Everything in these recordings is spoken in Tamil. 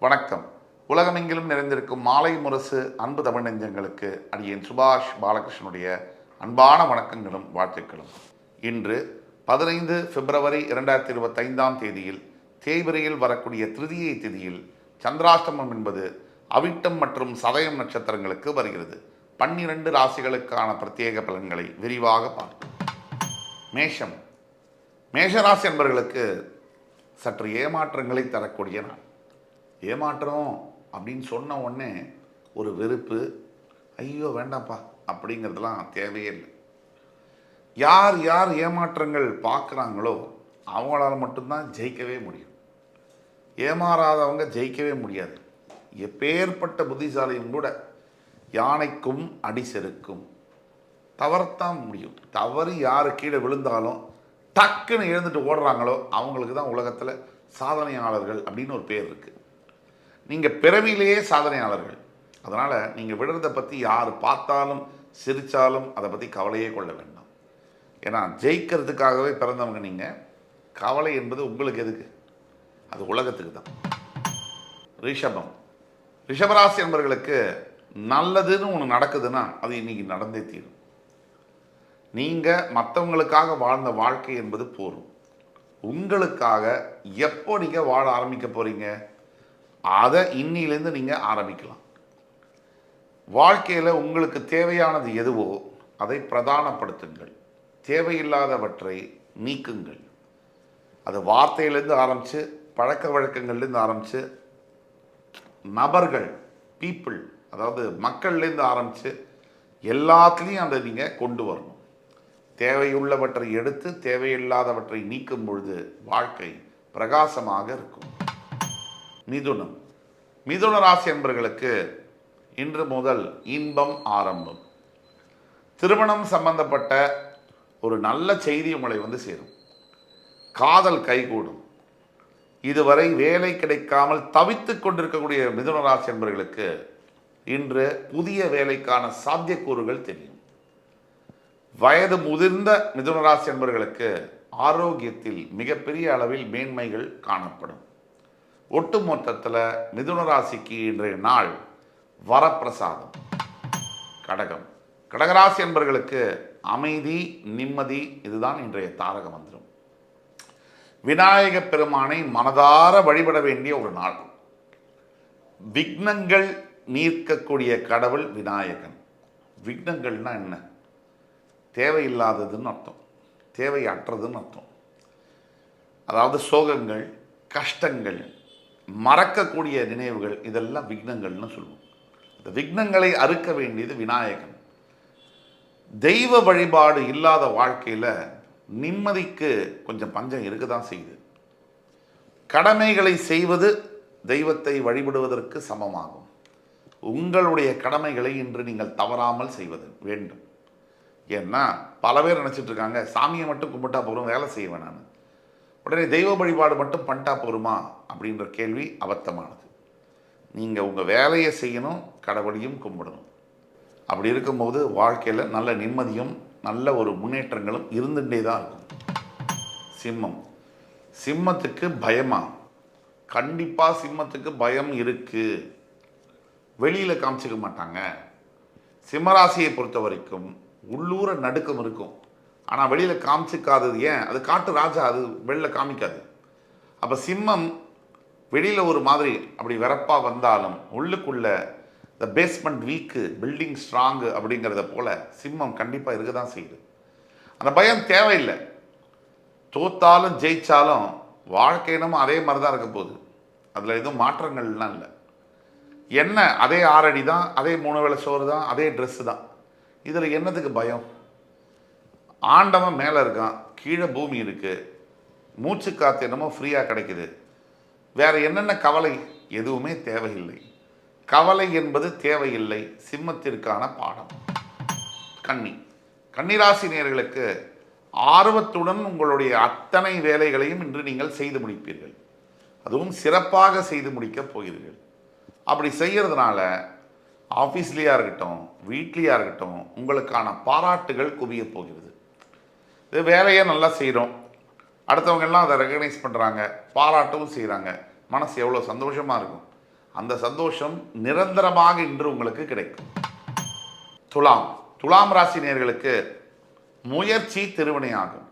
வணக்கம். உலகமெங்கிலும் நிறைந்திருக்கும் மாலை முரசு அன்பு தமிழ் நெஞ்சங்களுக்கு அடியேன் சுபாஷ் பாலகிருஷ்ணனுடைய அன்பான வணக்கங்களும் வாழ்த்துக்களும். இன்று பதினைந்து பிப்ரவரி இரண்டாயிரத்தி இருபத்தைந்தாம் தேதியில் தேய்பிரையில் வரக்கூடிய திருதியை திதியில் சந்திராஷ்டமம் என்பது அவிட்டம் மற்றும் சதயம் நட்சத்திரங்களுக்கு வருகிறது. பன்னிரண்டு ராசிகளுக்கான பிரத்யேக பலன்களை விரிவாக பார்ப்போம். மேஷம். மேஷராசி என்பவர்களுக்கு சற்று ஏமாற்றங்களை தரக்கூடிய நாள். ஏமாற்றம் அப்படின்னு சொன்ன உடனே ஒரு வெறுப்பு ஐயோ வேண்டாம்ப்பா அப்படிங்கிறதுலாம் தேவையே இல்லை. யார் யார் ஏமாற்றங்கள் பார்க்குறாங்களோ அவங்களால மட்டும்தான் ஜெயிக்கவே முடியும். ஏமாறாதவங்க ஜெயிக்கவே முடியாது. எப்பேற்பட்ட புத்திசாலியும் கூட யானைக்கும் அடி செருக்கும். தவறத்தான் முடியும். தவறு யார் கீழே விழுந்தாலும் டக்குன்னு எழுந்துட்டு ஓடுறாங்களோ அவங்களுக்கு தான் உலகத்தில் சாதனையாளர்கள் அப்படின்னு ஒரு பேர் இருக்குது நீங்கள் பிறவியிலேயே சாதனையாளர்கள். அதனால் நீங்கள் விடுறதை பற்றி யார் பார்த்தாலும் சிரித்தாலும் அதை பற்றி கவலையே கொள்ள வேண்டாம். ஏன்னா ஜெயிக்கிறதுக்காகவே பிறந்தவங்க நீங்கள் கவலை என்பது உங்களுக்கு எதுக்கு? அது உலகத்துக்கு தான். ரிஷபம். ரிஷபராசி நண்பர்களுக்கு நல்லதுன்னு ஒன்று நடக்குதுன்னா அது இன்னைக்கு நடந்தே தீரும். நீங்கள் மற்றவங்களுக்காக வாழ்ந்த வாழ்க்கை என்பது போரும். உங்களுக்காக எப்போ நீங்கள் வாழ ஆரம்பிக்க போகிறீங்க அதை இன்னிலேருந்து நீங்கள் ஆரம்பிக்கலாம். வாழ்க்கையில் உங்களுக்கு தேவையானது எதுவோ அதை பிரதானப்படுத்துங்கள். தேவையில்லாதவற்றை நீக்குங்கள். அது வார்த்தையிலேருந்து ஆரம்பித்து பழக்க வழக்கங்கள்லேருந்து ஆரம்பித்து நபர்கள் பீப்புள் அதாவது மக்கள்லேருந்து ஆரம்பித்து எல்லாத்துலேயும் அதை நீங்கள் கொண்டு வரணும். தேவையுள்ளவற்றை எடுத்து தேவையில்லாதவற்றை நீக்கும் பொழுது வாழ்க்கை பிரகாசமாக இருக்கும். மிதுனம். மிதுன ராசி என்பர்களுக்கு இன்று முதல் இன்பம் ஆரம்பம். திருமணம் சம்பந்தப்பட்ட ஒரு நல்ல செய்தி உங்களை வந்து சேரும். காதல் கைகூடும். இதுவரை வேலை கிடைக்காமல் தவித்துக் கொண்டிருக்கக்கூடிய மிதுன ராசி என்பர்களுக்கு இன்று புதிய வேலைக்கான சாத்தியக்கூறுகள் தெரியும். வயது முதிர்ந்த மிதுன ராசி என்பர்களுக்கு ஆரோக்கியத்தில் மிகப்பெரிய அளவில் மேன்மைகள் காணப்படும். ஒட்டுமொத்தத்தில் மிதுன ராசிக்கு இன்றைய நாள் வரப்பிரசாதம். கடகம். கடகராசி என்பவர்களுக்கு அமைதி நிம்மதி இதுதான் இன்றைய தாரக மந்திரம். விநாயக பெருமானை மனதார வழிபட வேண்டிய ஒரு நாள். விக்னங்கள் நீர்க்கக்கூடிய கடவுள் விநாயகன். விக்னங்கள்னா என்ன? தேவையில்லாததுன்னு அர்த்தம். தேவையற்றதுன்னு அர்த்தம். அதாவது சோகங்கள் கஷ்டங்கள் மறக்கக்கூடிய நினைவுகள் இதெல்லாம் விக்னங்கள்னு சொல்லுவோம். இந்த விக்னங்களை அறுக்க வேண்டியது விநாயகன். தெய்வ வழிபாடு இல்லாத வாழ்க்கையில் நிம்மதிக்கு கொஞ்சம் பஞ்சம் இருக்க தான் செய்யுது. கடமைகளை செய்வது தெய்வத்தை வழிபடுவதற்கு சமமாகும். உங்களுடைய கடமைகளை இன்று நீங்கள் தவறாமல் செய்வது வேண்டும். ஏன்னா பல பேர் நினச்சிட்டு இருக்காங்க சாமியை மட்டும் கும்பிட்டா போகிறோம் வேலை செய்வேன் நான். உடனே தெய்வ வழிபாடு மட்டும் பண்ணிட்டா போருமா? அப்படின்ற கேள்வி அபத்தமானது. நீங்கள் உங்கள் வேலையை செய்யணும் கடவுளையும் கும்பிடணும். அப்படி இருக்கும்போது வாழ்க்கையில் நல்ல நிம்மதியும் நல்ல ஒரு முன்னேற்றங்களும் இருந்துகிட்டே தான் இருக்கும். சிம்மம். சிம்மத்துக்கு பயமா? கண்டிப்பாக சிம்மத்துக்கு பயம் இருக்குது வெளியில் காமிச்சிக்க மாட்டாங்க. சிம்மராசியை பொறுத்த வரைக்கும் உள்ளூர நடுக்கம் இருக்கும். ஆனால் வெளியில் காமிச்சிக்காதது ஏன்? அது காட்டு ராஜா அது வெளியில் காமிக்காது. அப்போ சிம்மம் வெளியில் ஒரு மாதிரி அப்படி வெறப்பாக வந்தாலும் உள்ளுக்குள்ள the basement weak building strong அப்படிங்கிறத போல் சிம்மம் கண்டிப்பாக இருக்க தான் செய்யுது. அந்த பயம் தேவையில்லை. தோத்தாலும் ஜெயித்தாலும் வாழ்க்கையினமும் அதே மாதிரி தான் இருக்க போகுது. அதில் எதுவும் மாற்றங்கள்லாம் இல்லை. என்ன அதே ஆறடி தான் அதே மூணு வேளை சோறு தான் அதே ட்ரெஸ்ஸு தான். இதில் என்னத்துக்கு பயம்? ஆண்டவன் மேலே இருக்கான். கீழே பூமி இருக்குது மூச்சு காற்று என்னமோ ஃப்ரீயாக கிடைக்குது. வேறு என்னென்ன கவலை? எதுவுமே தேவையில்லை. கவலை என்பது தேவையில்லை. சிம்மத்திற்கான பாடம். கன்னி கன்னிராசி நேர்களுக்கு ஆர்வத்துடன் உங்களுடைய அத்தனை வேலைகளையும் இன்று நீங்கள் செய்து முடிப்பீர்கள். அதுவும் சிறப்பாக செய்து முடிக்கப் போகிறீர்கள். அப்படி செய்கிறதுனால ஆஃபீஸ்லேயா இருக்கட்டும் வீட்லேயா இருக்கட்டும் உங்களுக்கான பாராட்டுகள் குவியப் போகிறது. இது வேலையை நல்லா செய்கிறோம் அடுத்தவங்க எல்லாம் அதை ரெக்கக்னைஸ் பண்ணுறாங்க பாராட்டவும் செய்கிறாங்க மனசு எவ்வளோ சந்தோஷமாக இருக்கும். அந்த சந்தோஷம் நிரந்தரமாக இன்று உங்களுக்கு கிடைக்கும். துலாம் துலாம் ராசி நேர்களுக்கு முயற்சி திருவினையாகும்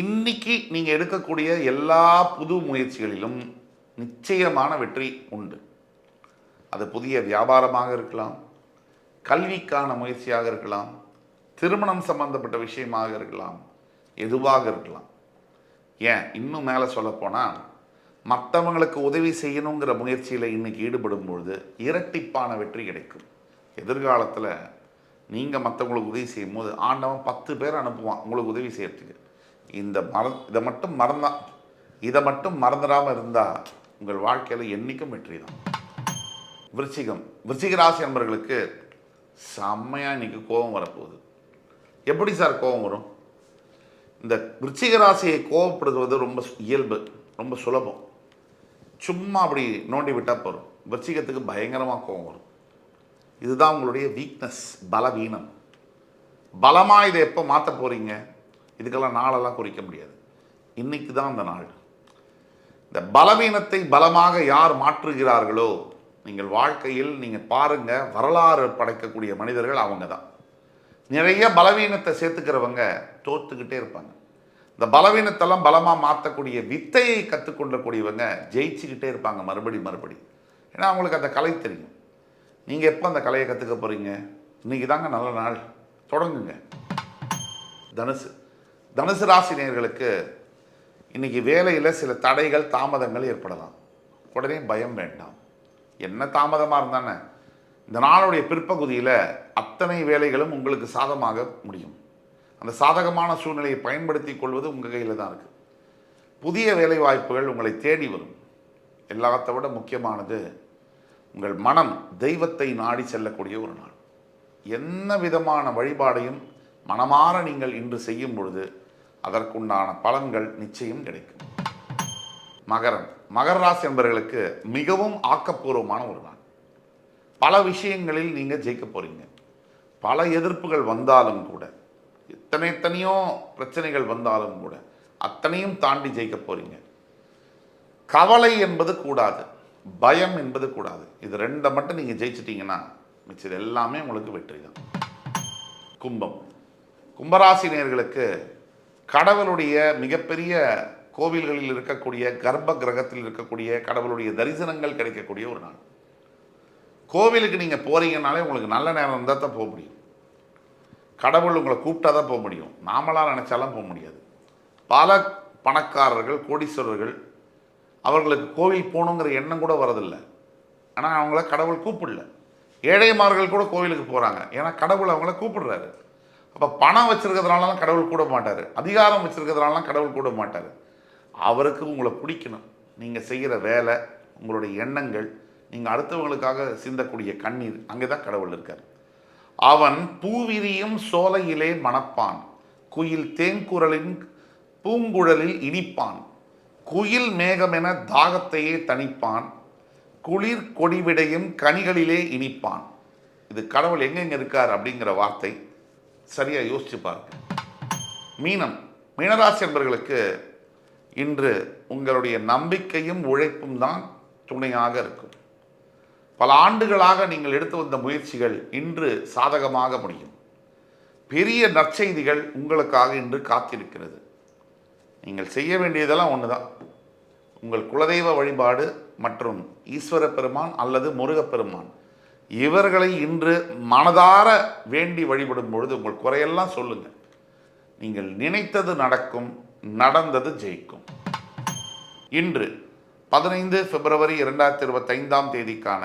இன்னைக்கு நீங்கள் எடுக்கக்கூடிய எல்லா புது முயற்சிகளிலும் நிச்சயமான வெற்றி உண்டு. அது புதிய வியாபாரமாக இருக்கலாம் கல்விக்கான முயற்சியாக இருக்கலாம் திருமணம் சம்பந்தப்பட்ட விஷயமாக இருக்கலாம் எதுவாக இருக்கலாம். ஏன்? இன்னும் மேலே சொல்லப்போனால் மற்றவங்களுக்கு உதவி செய்யணுங்கிற முயற்சியில் இன்னைக்கு ஈடுபடும் பொழுது இரட்டிப்பான வெற்றி கிடைக்கும். எதிர்காலத்தில் நீங்கள் மற்றவங்களுக்கு உதவி செய்யும் போது ஆண்டவன் பத்து பேர் அனுப்புவான் உங்களுக்கு உதவி செய்யறதுக்கு. இந்த மர இதை மட்டும் மறந்தா இதை மட்டும் மறந்துடாமல் இருந்தால் உங்கள் வாழ்க்கையில் என்றைக்கும் வெற்றி தான். விருச்சிகம் விருச்சிக ராசி நண்பர்களுக்கு செம்மையாக இன்னைக்கு கோபம் வரப்போகுது. எப்படி சார் கோபம் வரும்? இந்த விருச்சிக ராசியை கோபப்படுத்துவது ரொம்ப இயல்பு ரொம்ப சுலபம். சும்மா அப்படி நோண்டி விட்டால் போதும். விருச்சிகத்துக்கு பயங்கரமாக கோபம் வரும். இதுதான் உங்களுடைய வீக்னஸ் பலவீனம். பலமாக இதை எப்போ மாற்ற போகிறீங்க இதுக்கெல்லாம் நாளெல்லாம் குறிக்க முடியாது. இன்னைக்கு தான் அந்த நாள். இந்த பலவீனத்தை பலமாக யார் மாற்றுகிறார்களோ நீங்கள் வாழ்க்கையில் நீங்கள் பாருங்க வரலாறு படைக்கக்கூடிய மனிதர்கள் அவங்க தான். நிறைய பலவீனத்தை சேர்த்துக்கிறவங்க தோத்துக்கிட்டே இருப்பாங்க. இந்த பலவீனத்தெல்லாம் பலமாக மாற்றக்கூடிய வித்தையை கற்றுக்கொள்ளக்கூடியவங்க ஜெயிச்சுக்கிட்டே இருப்பாங்க மறுபடி மறுபடி. ஏன்னா அவங்களுக்கு அந்த கலை தெரியும். நீங்கள் எப்போ அந்த கலையை கற்றுக்க போகிறீங்க இன்றைக்கி தாங்க நல்ல நாள். தொடங்குங்க. தனுசு. தனுசு ராசி நேயர்களுக்கு வேலையில் சில தடைகள் தாமதங்கள் ஏற்படலாம். உடனே பயம் வேண்டாம். என்ன தாமதமாக இருந்தானே? இந்த நாளுடைய பிற்பகுதியில் அத்தனை வேலைகளும் உங்களுக்கு சாதமாக முடியும். அந்த சாதகமான சூழ்நிலையை பயன்படுத்தி கொள்வது உங்கள் கையில் தான் இருக்குது புதிய வேலை வாய்ப்புகள் உங்களை தேடி வரும். எல்லாத்தை விட முக்கியமானது உங்கள் மனம் தெய்வத்தை நாடி செல்லக்கூடிய ஒரு நாள். என்ன விதமான வழிபாடையும் மனமாற நீங்கள் இன்று செய்யும் பொழுது அதற்குண்டான பலன்கள் நிச்சயம் கிடைக்கும். மகரம். மகர ராசி என்பவர்களுக்கு மிகவும் ஆக்கப்பூர்வமான ஒரு நாள். பல விஷயங்களில் நீங்கள் ஜெயிக்க போறீங்க. பல எதிர்ப்புகள் வந்தாலும் கூட எத்தனை எத்தனையோ பிரச்சனைகள் வந்தாலும் கூட அத்தனையும் தாண்டி ஜெயிக்க போறீங்க. கவலை என்பது கூடாது பயம் என்பது கூடாது. இது ரெண்டை மட்டும் நீங்கள் ஜெயிச்சிட்டிங்கன்னா மிச்சது எல்லாமே உங்களுக்கு வெற்றி தான். கும்பம். கும்பராசினியர்களுக்கு கடவுளுடைய மிகப்பெரிய கோவில்களில் இருக்கக்கூடிய கர்ப்ப கிரகத்தில் இருக்கக்கூடிய கடவுளுடைய தரிசனங்கள் கிடைக்கக்கூடிய ஒரு நாள். கோவிலுக்கு நீங்கள் போகிறீங்கனாலே உங்களுக்கு நல்ல நேரம் இருந்தால் தான் போக முடியும். கடவுள் உங்களை கூப்பிட்டா தான் போக முடியும். நாமளாக நினச்சாலாம் போக முடியாது. பல பணக்காரர்கள் கோடீஸ்வரர்கள் அவர்களுக்கு கோவில் போகணுங்கிற எண்ணம் கூட வரதில்லை. ஆனால் அவங்கள கடவுள் கூப்பிடல. ஏழைமார்கள் கூட கோவிலுக்கு போகிறாங்க ஏன்னா கடவுள் அவங்கள கூப்பிடுறாரு. அப்போ பணம் வச்சிருக்கிறதுனாலலாம் கடவுள் கூட மாட்டார். அதிகாரம் வச்சிருக்கிறதுனாலலாம் கடவுள் கூட மாட்டார். அவருக்கு உங்களை பிடிக்கணும். நீங்கள் செய்கிற வேலை உங்களுடைய எண்ணங்கள் நீங்கள் அடுத்தவங்களுக்காக சிந்தக்கூடிய கண்ணீர் அங்கே தான் கடவுள் இருக்கார். அவன் பூவிரியும் சோலையிலே மணப்பான். குயில் தேங்குரலின் பூங்குழலில் இனிப்பான் குயில் மேகமென தாகத்தையே தணிப்பான். குளிர் கொடிவிடையும் கனிகளிலே இனிப்பான். இது கடவுள் எங்கெங்க இருக்கார் அப்படிங்கிற வார்த்தை சரியாக யோசிச்சு பாருங்க. மீனம் மீனராசி என்பர்களுக்கு இன்று உங்களுடைய நம்பிக்கையும் உழைப்பும் தான் துணையாக இருக்கும். பல ஆண்டுகளாக நீங்கள் எடுத்து வந்த முயற்சிகள் இன்று சாதகமாக முடியும். பெரிய நற்செய்திகள் உங்களுக்காக இன்று காத்திருக்கிறது. நீங்கள் செய்ய வேண்டியதெல்லாம் ஒன்று தான் உங்கள் குலதெய்வ வழிபாடு மற்றும் ஈஸ்வர பெருமான் அல்லது முருகப்பெருமான் இவர்களை இன்று மனதார வேண்டி வழிபடும் பொழுது உங்கள் குறையெல்லாம் சொல்லுங்கள் நீங்கள் நினைத்தது நடக்கும் நடந்தது ஜெயிக்கும். இன்று பதினைந்து பிப்ரவரி இரண்டாயிரத்தி இருபத்தைந்தாம் தேதிக்கான